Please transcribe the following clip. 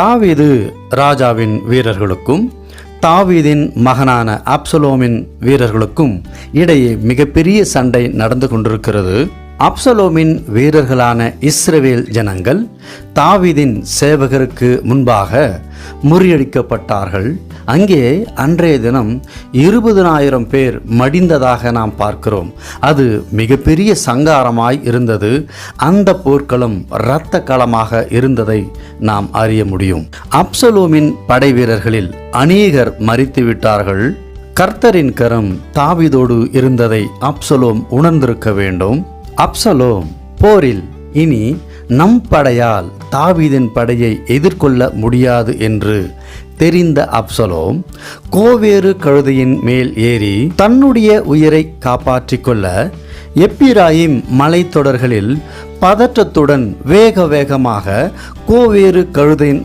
தாவீது ராஜாவின் வீரர்களுக்கும் தாவீதின் மகனான அப்சலோமின் வீரர்களுக்கும் இடையே மிகப்பெரிய சண்டை நடந்து கொண்டிருக்கிறது. அப்சலோமின் வீரர்களான இஸ்ரவேல் ஜனங்கள் தாவிதின் சேவகருக்கு முன்பாக முறியடிக்கப்பட்டார்கள். அங்கே அன்றைய தினம் இருபதனாயிரம் பேர் மடிந்ததாக நாம் பார்க்கிறோம். அது மிகப்பெரிய சங்காரமாய் இருந்தது. அந்த போர்க்களம் இரத்த களமாக இருந்ததை நாம் அறிய முடியும். அப்சலோமின் படை வீரர்களில் அநேகர் மறித்துவிட்டார்கள் கர்த்தரின் கரம் தாவிதோடு இருந்ததை அப்சலோம் உணர்ந்திருக்க வேண்டும். அப்சலோம் போரில் இனி நம் படையால் தாவீதின் படையை எதிர்கொள்ள முடியாது என்று தெரிந்த அப்சலோம் கோவேறு கழுதையின் மேல் ஏறி தன்னுடைய உயிரை காப்பாற்றிக் கொள்ள எப்பிராயிம் மலைத்தொடர்களில் பதற்றத்துடன் வேக வேகமாக கோவேறு கழுதையின்